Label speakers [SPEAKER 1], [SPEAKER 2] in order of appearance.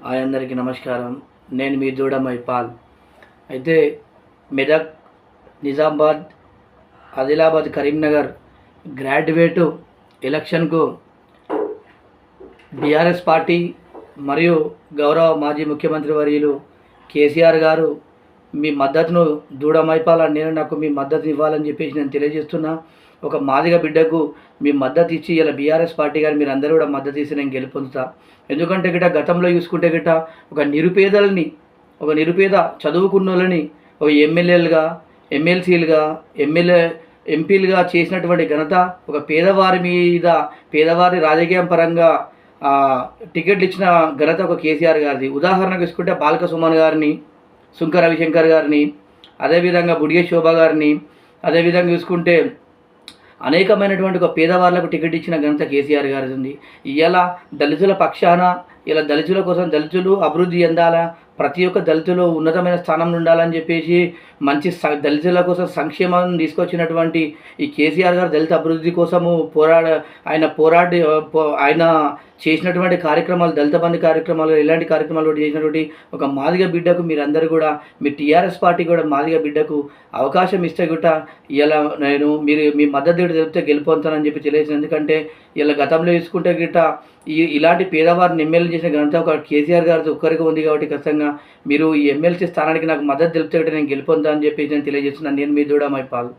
[SPEAKER 1] అందరికీ నమస్కారం. నేను మీ దూడమై పాల్ అయితే మెదక్ నిజామాబాద్ ఆదిలాబాద్ కరీంనగర్ గ్రాడ్యుయేటు ఎలక్షన్కు బీఆర్ఎస్ పార్టీ మరియు గౌరవ మాజీ ముఖ్యమంత్రి వర్యులు కేసీఆర్ గారు మీ మద్దతును దూడమైపాలని నేను నాకు మీ మద్దతు ఇవ్వాలని చెప్పేసి నేను తెలియజేస్తున్నా. ఒక మాదిగ బిడ్డకు మీ మద్దతు ఇచ్చి ఇలా బీఆర్ఎస్ పార్టీ గారు మీరు అందరూ కూడా మద్దతు ఇస్తే నేను గెలుపొందుతా. ఎందుకంటే గిట గతంలో చూసుకుంటే గిట ఒక నిరుపేదలని ఒక నిరుపేద చదువుకున్న వాళ్ళని ఒక ఎమ్మెల్యేలుగా ఎమ్మెల్సీలుగా ఎమ్మెల్యే ఎంపీలుగా చేసినటువంటి ఘనత ఒక పేదవారి మీద పేదవారి రాజకీయం పరంగా టికెట్లు ఇచ్చిన ఘనత ఒక కేసీఆర్ గారిది. ఉదాహరణకు తీసుకుంటే బాలక సుమన్ గారిని సుంక రవిశంకర్ గారిని అదేవిధంగా బుడిగే శోభ గారిని అదేవిధంగా చూసుకుంటే అనేకమైనటువంటి ఒక పేదవాళ్ళకు టికెట్ ఇచ్చిన ఘనత కేసీఆర్ గారిది ఉంది. ఇలా దళితుల పక్షాన ఇలా దళితుల కోసం దళితులు అభివృద్ధి చెందాలా? ప్రతి ఒక్క దళితులు ఉన్నతమైన స్థానంలో ఉండాలని చెప్పేసి మంచి దళితుల కోసం సంక్షేమం తీసుకొచ్చినటువంటి ఈ కేసీఆర్ గారు దళిత అభివృద్ధి కోసము పోరాడ ఆయన పోరాడి పో- ఆయన చేసినటువంటి కార్యక్రమాలు దళిత బంధు కార్యక్రమాలు ఇలాంటి కార్యక్రమాలు కూడా చేసినటువంటి ఒక మాదిగ బిడ్డకు మీరందరూ కూడా మీ టీఆర్ఎస్ పార్టీ కూడా మాదిగ బిడ్డకు అవకాశం ఇస్తే గుట్ట ఇలా నేను మీరు మీ మద్దతు తెలిపితే గెలుపొందుతానని చెప్పి తెలియజేసిన ఎందుకంటే ఇలా గతంలో తీసుకుంటే గిట్ట ఈ ఇలాంటి పేదవారిని ఎమ్మెల్యే చేసిన ఘనత ఒక కేసీఆర్ గారి ఒక్కరికి ఉంది కాబట్టి ఖచ్చితంగా మీరు ఈ ఎమ్మెల్సీ స్థానానికి నాకు మద్దతు తెలిపితే నేను గెలుపొందా అని చెప్పి నేను తెలియజేస్తున్నాను. నేను మీ దూడ మైపాల్